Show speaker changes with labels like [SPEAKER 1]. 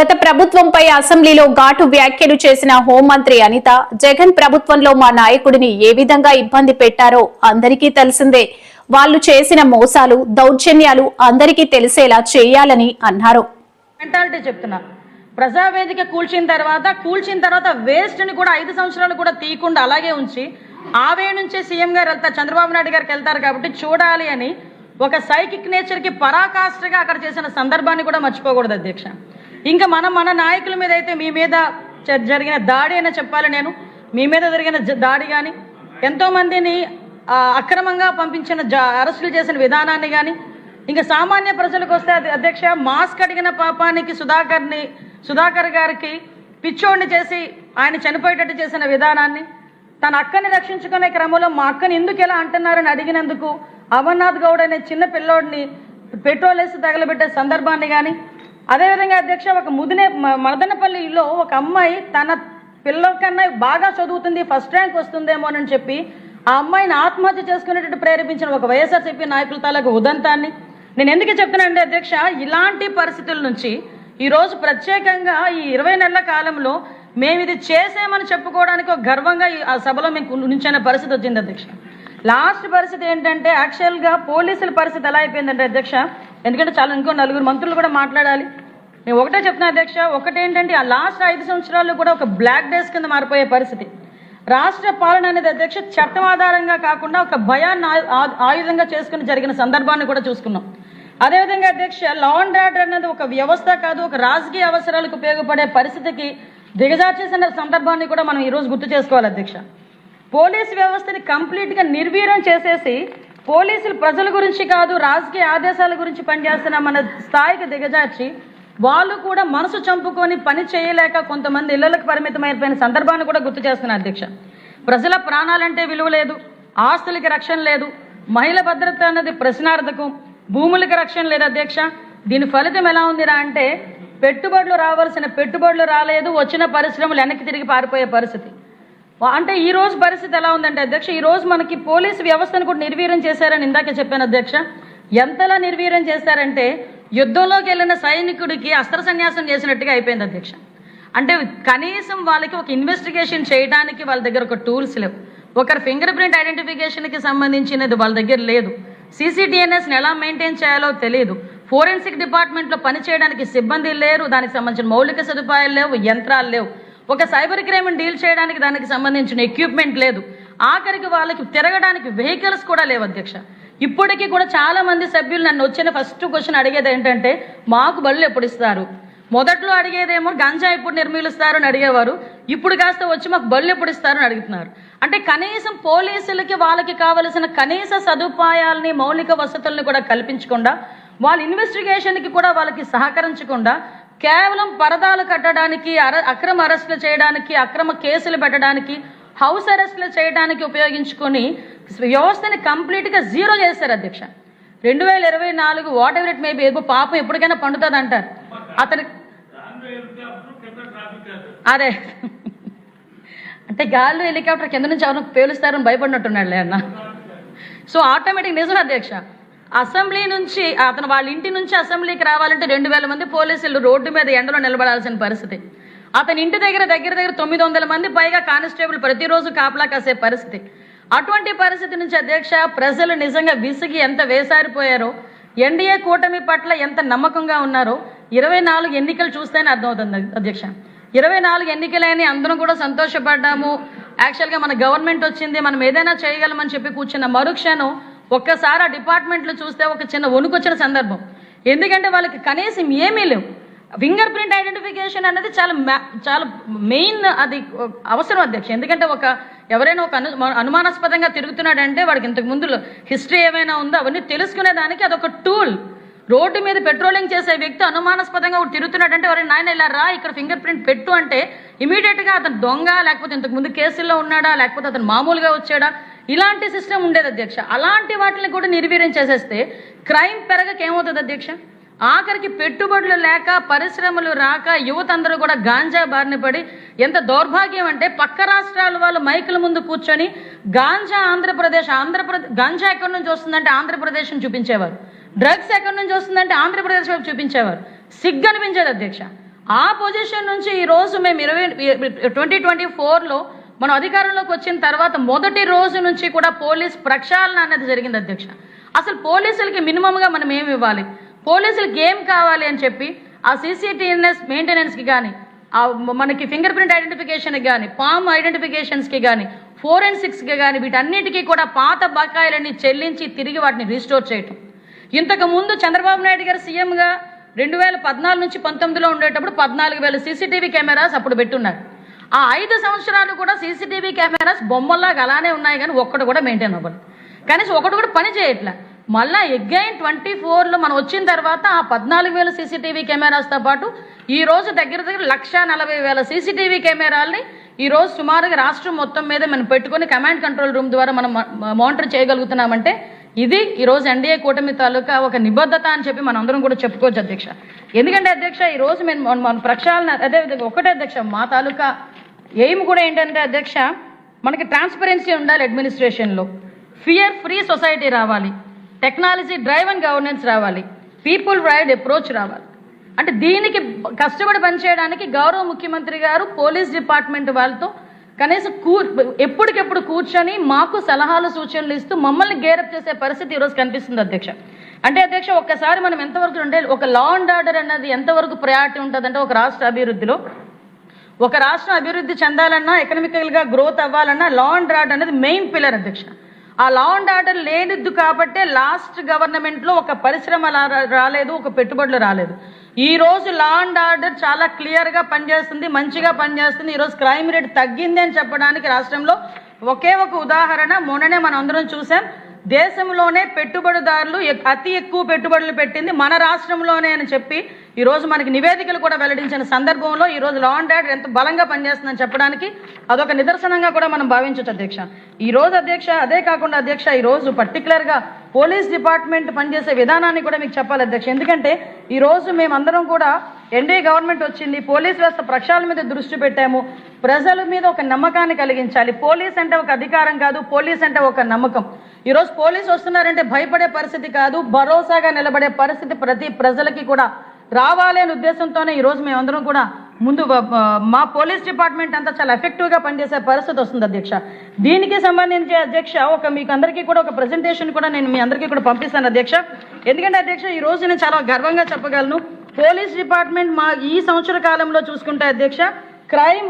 [SPEAKER 1] గత ప్రభుత్వంపై అసెంబ్లీలో ఘాటు వ్యాఖ్యలు చేసిన హోంమంత్రి అనిత జగన్ ప్రభుత్వంలో మా నాయకుడిని ఏ విధంగా ఇబ్బంది పెట్టారో అందరికీ తెలిసిందే. వాళ్ళు చేసిన మోసాలు దౌర్జన్యాలు అందరికీ తెలిసేలా చేయాలని అన్నారు.
[SPEAKER 2] చెప్తున్నా. ప్రజావేదిక కూల్చిన తర్వాత కూల్చిన తర్వాత వేస్ట్ని కూడా ఐదు సంవత్సరాలు కూడా తీయకుండా అలాగే ఉంచి ఆవే నుంచే సీఎం గారు వెళ్తారు చంద్రబాబు నాయుడు గారికి వెళ్తారు కాబట్టి చూడాలి అని ఒక సైకిక్ నేచర్కి పరాకాష్ఠగా అక్కడ చేసిన సందర్భాన్ని కూడా మర్చిపోకూడదు అధ్యక్ష. ఇంకా మనం మన నాయకుల మీద అయితే మీ మీద జ- జరిగిన దాడి అయినా చెప్పాలి నేను. మీ మీద జరిగిన జ- దాడి కానీ ఎంతోమందిని అక్రమంగా పంపించిన అరెస్టులు చేసిన విధానాన్ని కానీ ఇంకా సామాన్య ప్రజలకు వస్తే అధ్యక్ష మాస్క్ అడిగిన పాపానికి సుధాకర్ని సుధాకర్ గారికి పిచ్చోడిని చేసి ఆయన చనిపోయేటట్టు చేసిన విధానాన్ని తన అక్కని రక్షించుకునే క్రమంలో మా అక్కని ఎందుకు ఎలా అంటున్నారని అడిగినందుకు అమర్నాథ్ గౌడ్ అనే చిన్న పిల్లోడిని పెట్రోల్ వేసి తగలబెట్టే సందర్భాన్ని కానీ అదేవిధంగా అధ్యక్ష ఒక ముదినే మ- మదనపల్లిలో ఒక అమ్మాయి తన పిల్లల కన్నా బాగా చదువుతుంది ఫస్ట్ ర్యాంక్ వస్తుందేమో అని చెప్పి ఆ అమ్మాయిని ఆత్మహత్య చేసుకునేటట్టు ప్రేరేపించిన ఒక వైఎస్ఆర్సీపీ నాయకుల తాలూకు ఉదంతాన్ని. నేను ఎందుకు చెప్తున్నానంటే అధ్యక్ష ఇలాంటి పరిస్థితుల నుంచి ఈరోజు ప్రత్యేకంగా ఈ ఇరవై నెలల కాలంలో మేము ఇది చేసామని చెప్పుకోవడానికి ఒక గర్వంగా ఈ ఆ సభలో మేము నుంచిన పరిస్థితి వచ్చింది అధ్యక్ష. లాస్ట్ పరిస్థితి ఏంటంటే యాక్చువల్గా పోలీసుల పరిస్థితి ఎలా అయిపోయిందంటే అధ్యక్ష ఎందుకంటే చాలా ఇంకో నలుగురు మంత్రులు కూడా మాట్లాడాలి. నేను ఒకటే చెప్తున్నా అధ్యక్ష ఒకటేంటంటే ఆ లాస్ట్ ఐదు సంవత్సరాల్లో కూడా ఒక బ్లాక్ డేస్ కింద మారిపోయే పరిస్థితి. రాష్ట్ర పాలన అనేది అధ్యక్ష చట్టం ఆధారంగా కాకుండా ఒక భయాన్ని ఆయుధంగా చేసుకుని జరిగిన సందర్భాన్ని కూడా చూసుకున్నాం. అదేవిధంగా అధ్యక్ష లా అండ్ ఆర్డర్ అనేది ఒక వ్యవస్థ కాదు ఒక రాజకీయ అవసరాలకు ఉపయోగపడే పరిస్థితికి దిగజార్చేసిన సందర్భాన్ని కూడా మనం ఈరోజు గుర్తు చేసుకోవాలి అధ్యక్ష. పోలీస్ వ్యవస్థని కంప్లీట్గా నిర్వీర్యం చేసేసి పోలీసులు ప్రజల గురించి కాదు రాజకీయ ఆదేశాల గురించి పనిచేస్తున్న మన స్థాయికి దిగజార్చి వాళ్ళు కూడా మనసు చంపుకొని పని చేయలేక కొంతమంది ఇళ్ళకు పరిమితమైపోయిన సందర్భాన్ని కూడా గుర్తు చేస్తున్నారు అధ్యక్ష. ప్రజల ప్రాణాలంటే విలువ లేదు ఆస్తులకి రక్షణ లేదు మహిళ భద్రత అన్నది ప్రశ్నార్థకం భూములకి రక్షణ లేదు అధ్యక్ష. దీని ఫలితం ఎలా ఉందిరా అంటే పెట్టుబడులు రావాల్సిన పెట్టుబడులు రాలేదు వచ్చిన పరిశ్రమలు వెనక్కి తిరిగి పారిపోయే పరిస్థితి. అంటే ఈ రోజు పరిస్థితి ఎలా ఉందంటే అధ్యక్ష ఈ రోజు మనకి పోలీసు వ్యవస్థను కూడా నిర్వీర్యం చేశారని ఇందాక చెప్పాను అధ్యక్ష. ఎంతలా నిర్వీర్యం చేశారంటే యుద్ధంలోకి వెళ్ళిన సైనికుడికి అస్త్ర సన్యాసం చేసినట్టుగా అయిపోయింది అధ్యక్ష. అంటే కనీసం వాళ్ళకి ఒక ఇన్వెస్టిగేషన్ చేయడానికి వాళ్ళ దగ్గర ఒక టూల్స్ లేవు. ఒకరి ఫింగర్ ప్రింట్ ఐడెంటిఫికేషన్కి సంబంధించినది వాళ్ళ దగ్గర లేదు. సీసీటీఎన్ఎస్ని ఎలా మెయింటైన్ చేయాలో తెలియదు ఫోరెన్సిక్ డిపార్ట్మెంట్లో పనిచేయడానికి సిబ్బంది లేరు. దానికి సంబంధించిన మౌలిక సదుపాయాలు లేవు. యంత్రాలు లేవు. ఒక సైబర్ క్రైమ్ డీల్ చేయడానికి దానికి సంబంధించిన ఎక్విప్మెంట్ లేదు. ఆఖరికి వాళ్ళకి తిరగడానికి వెహికల్స్ కూడా లేవు అధ్యక్ష. ఇప్పటికీ కూడా చాలా మంది సభ్యులు నన్ను వచ్చిన ఫస్ట్ క్వశ్చన్ అడిగేది ఏంటంటే మాకు బళ్ళు ఎప్పుడు ఇస్తారు? మొదట్లో అడిగేదేమో గంజా ఎప్పుడు నిర్మూలిస్తారు? అని అడిగేవారు. ఇప్పుడు కాస్త వచ్చి మాకు బళ్ళు ఎప్పుడు ఇస్తారు అని అడుగుతున్నారు. అంటే కనీసం పోలీసులకి వాళ్ళకి కావలసిన కనీస సదుపాయాలని మౌలిక వసతుల్ని కూడా కల్పించకుండా వాళ్ళ ఇన్వెస్టిగేషన్కి కూడా వాళ్ళకి సహకరించకుండా కేవలం పరదాలు కట్టడానికి అర అక్రమ అరెస్టులు చేయడానికి అక్రమ కేసులు పెట్టడానికి హౌస్ అరెస్టులు చేయడానికి ఉపయోగించుకొని వ్యవస్థని కంప్లీట్గా జీరో చేస్తారు అధ్యక్ష. రెండు వేల ఇరవై నాలుగు వాట్ ఎవర్ ఇట్ మేబీ ఏదో పాపం ఎప్పటికైనా పండుతుంది అంటారు. అతని అదే. అంటే గాల్లో హెలికాప్టర్ కింద నుంచి ఎవరు పేలుస్తారని భయపడినట్టున్నాడులే అన్న. సో ఆటోమేటిక్ నిజం అధ్యక్ష. అసెంబ్లీ నుంచి అతను వాళ్ళ ఇంటి నుంచి అసెంబ్లీకి రావాలంటే రెండు వేల మంది పోలీసులు రోడ్డు మీద ఎండలో నిలబడాల్సిన పరిస్థితి. అతని ఇంటి దగ్గర దగ్గర దగ్గర తొమ్మిది వందల మంది పైగా కానిస్టేబుల్ ప్రతిరోజు కాపలా కాసే పరిస్థితి. అటువంటి పరిస్థితి నుంచి అధ్యక్ష ప్రజలు నిజంగా విసిగి ఎంత వేసారిపోయారో ఎన్డీఏ కూటమి పట్ల ఎంత నమ్మకంగా ఉన్నారో ఇరవై నాలుగు ఎన్నికలు చూస్తేనే అర్థమవుతుంది అధ్యక్ష. ఇరవై నాలుగు ఎన్నికలని అందరం కూడా సంతోషపడ్డాము. యాక్చువల్గా మన గవర్నమెంట్ వచ్చింది మనం ఏదైనా చేయగలమని చెప్పి కూర్చున్న మరుక్షణం ఒక్కసారి ఆ డిపార్ట్మెంట్లు చూస్తే ఒక చిన్న వణుకొచ్చిన సందర్భం. ఎందుకంటే వాళ్ళకి కనీసం ఏమీ లేవు. ఫింగర్ ప్రింట్ ఐడెంటిఫికేషన్ అనేది చాలా మ్యా- చాలా మెయిన్ అది అవసరం అధ్యక్ష. ఎందుకంటే ఒక ఎవరైనా ఒక అను అనుమానాస్పదంగా తిరుగుతున్నాడంటే వాడికి ఇంతకు ముందు హిస్టరీ ఏమైనా ఉందో అవన్నీ తెలుసుకునే దానికి అదొక టూల్. రోడ్డు మీద పెట్రోలింగ్ చేసే వ్యక్తి అనుమానాస్పదంగా ఒకటి తిరుగుతున్నాడంటే ఎవరైనా నాయన ఇలా రా ఇక్కడ ఫింగర్ ప్రింట్ పెట్టు అంటే ఇమీడియట్గా అతను దొంగ లేకపోతే ఇంతకు ముందు కేసుల్లో ఉన్నాడా లేకపోతే అతను మామూలుగా వచ్చాడా? ఇలాంటి సిస్టమ్ ఉండేది అధ్యక్ష. అలాంటి వాటిని కూడా నిర్వీర్యం చేసేస్తే క్రైమ్ పెరగక ఏమవుతుంది అధ్యక్ష? ఆఖరికి పెట్టుబడులు లేక పరిశ్రమలు రాక యువత అందరూ కూడా గాంజా బారిన పడి ఎంత దౌర్భాగ్యం అంటే పక్క రాష్ట్రాల వాళ్ళు మైకుల ముందు కూర్చొని గాంజా ఆంధ్రప్రదేశ్ ఆంధ్రప్రదేశ్ గాంజా ఎక్కడి నుంచి వస్తుందంటే ఆంధ్రప్రదేశ్ చూపించేవారు. డ్రగ్స్ ఎక్కడి నుంచి వస్తుందంటే ఆంధ్రప్రదేశ్ వైపు చూపించేవారు. సిగ్గు అనిపించేది అధ్యక్ష. ఆ పొజిషన్ నుంచి ఈ రోజు మేము ఇరవై ట్వంటీ ట్వంటీ ఫోర్లో మనం అధికారంలోకి వచ్చిన తర్వాత మొదటి రోజు నుంచి కూడా పోలీస్ ప్రక్షాళన అనేది జరిగింది అధ్యక్ష. అసలు పోలీసులకి మినిమంగా మనం ఏమి ఇవ్వాలి? పోలీసులకు ఏం కావాలి అని చెప్పి ఆ సీసీటీఎన్ఎస్ మెయింటెనెన్స్కి కానీ ఆ మనకి ఫింగర్ ప్రింట్ ఐడెంటిఫికేషన్కి కానీ పామ్ ఐడెంటిఫికేషన్స్కి కానీ ఫోరెన్సిక్స్కి కానీ వీటన్నిటికీ కూడా పాత బకాయిలన్నీ చెల్లించి తిరిగి వాటిని రీస్టోర్ చేయటం. ఇంతకు ముందు చంద్రబాబు నాయుడు గారు సీఎంగా రెండు వేల పద్నాలుగు నుంచి పంతొమ్మిదిలో ఉండేటప్పుడు పద్నాలుగు వేల సీసీటీవీ కెమెరాస్ అప్పుడు పెట్టున్నారు. ఆ ఐదు సంవత్సరాలు కూడా సీసీటీవీ కెమెరాస్ బొమ్మల్లాగా అలానే ఉన్నాయి కానీ ఒక్కటి కూడా మెయింటైన్ అవ్వదు కనీసం ఒకటి కూడా పని చేయట్లే. మళ్ళా ఎగ్గైన్ ట్వంటీ ఫోర్లో మనం వచ్చిన తర్వాత ఆ పద్నాలుగు వేల సీసీటీవీ కెమెరాస్తో పాటు ఈ రోజు దగ్గర దగ్గర లక్ష నలభై వేల సీసీటీవీ కెమెరాల్ని ఈరోజు సుమారుగా రాష్ట్రం మొత్తం మీద మనం పెట్టుకొని కమాండ్ కంట్రోల్ రూమ్ ద్వారా మనం మానిటర్ చేయగలుగుతున్నామంటే ఇది ఈరోజు ఎన్డీఏ కూటమి తాలూకా ఒక నిబద్ధత అని చెప్పి మనం అందరం కూడా చెప్పుకోవచ్చు అధ్యక్ష. ఎందుకంటే అధ్యక్ష ఈరోజు మేము మన- ప్రక్షాళన అదే ఒకటే అధ్యక్ష మా తాలూకా ఎయిమ్ కూడా ఏంటంటే అధ్యక్ష మనకి ట్రాన్స్పరెన్సీ ఉండాలి అడ్మినిస్ట్రేషన్లో ఫియర్ ఫ్రీ సొసైటీ రావాలి. టెక్నాలజీ డ్రైవ్ అండ్ గవర్నెన్స్ రావాలి. పీపుల్ రైడ్ అప్రోచ్ రావాలి. అంటే దీనికి కష్టపడి పనిచేయడానికి గౌరవ ముఖ్యమంత్రి గారు పోలీస్ డిపార్ట్మెంట్ వాళ్ళతో కనీసం కూ ఎప్పటికెప్పుడు కూర్చొని మాకు సలహాలు సూచనలు ఇస్తూ మమ్మల్ని గేరప్ చేసే పరిస్థితి ఈరోజు కనిపిస్తుంది అధ్యక్ష. అంటే అధ్యక్ష ఒక్కసారి మనం ఎంతవరకు ఉండే ఒక లా అండ్ ఆర్డర్ అన్నది ఎంతవరకు ప్రయారిటీ ఉంటుందంటే ఒక రాష్ట్ర అభివృద్ధిలో. ఒక రాష్ట్రం అభివృద్ధి చెందాలన్నా ఎకనామికల్గా గ్రోత్ అవ్వాలన్నా లా అండ్ ఆర్డర్ అనేది మెయిన్ పిల్లర్ అధ్యక్ష. ఆ లా అండ్ ఆర్డర్ లేనిద్దు కాబట్టే లాస్ట్ గవర్నమెంట్లో ఒక పరిశ్రమ రాలేదు ఒక పెట్టుబడులు రాలేదు. ఈ రోజు లా అండ్ ఆర్డర్ చాలా క్లియర్గా పనిచేస్తుంది మంచిగా పనిచేస్తుంది. ఈరోజు క్రైమ్ రేట్ తగ్గింది అని చెప్పడానికి రాష్ట్రంలో ఒకే ఒక ఉదాహరణ మొన్ననే మనం అందరం చూసాం. దేశంలోనే పెట్టుబడిదారులు అతి ఎక్కువ పెట్టుబడులు పెట్టింది మన రాష్ట్రంలోనే అని చెప్పి ఈరోజు మనకి నివేదికలు కూడా వెల్లడించిన సందర్భంలో ఈ రోజు లా అండ్ ఆర్డర్ ఎంత బలంగా పనిచేస్తుందని చెప్పడానికి అదొక నిదర్శనంగా కూడా మనం భావించవచ్చు అధ్యక్ష. ఈ రోజు అధ్యక్ష అదే కాకుండా అధ్యక్ష ఈరోజు పర్టికులర్గా పోలీస్ డిపార్ట్మెంట్ పనిచేసే విధానాన్ని కూడా మీకు చెప్పాలి అధ్యక్ష. ఎందుకంటే ఈరోజు మేమందరం కూడా ఎన్డీఏ గవర్నమెంట్ వచ్చింది పోలీస్ వ్యవస్థ ప్రక్షాళన మీద దృష్టి పెట్టాము. ప్రజల మీద ఒక నమ్మకాన్ని కలిగించాలి. పోలీస్ అంటే ఒక అధికారం కాదు పోలీస్ అంటే ఒక నమ్మకం. ఈరోజు పోలీసు వస్తున్నారంటే భయపడే పరిస్థితి కాదు భరోసాగా నిలబడే పరిస్థితి ప్రతి ప్రజలకి కూడా రావాలి అనే ఉద్దేశంతోనే ఈ రోజు మేమందరం కూడా ముందు మా పోలీస్ డిపార్ట్మెంట్ అంతా చాలా ఎఫెక్టివ్గా పనిచేసే పరిస్థితి వస్తుంది అధ్యక్ష. దీనికి సంబంధించి అధ్యక్ష ఒక మీకు అందరికీ కూడా ఒక ప్రజెంటేషన్ కూడా నేను మీ అందరికీ కూడా పంపిస్తాను అధ్యక్ష. ఎందుకంటే అధ్యక్ష ఈ రోజు నేను చాలా గర్వంగా చెప్పగలను పోలీస్ డిపార్ట్మెంట్ మా ఈ సంవత్సర కాలంలో చూసుకుంటే అధ్యక్ష క్రైమ్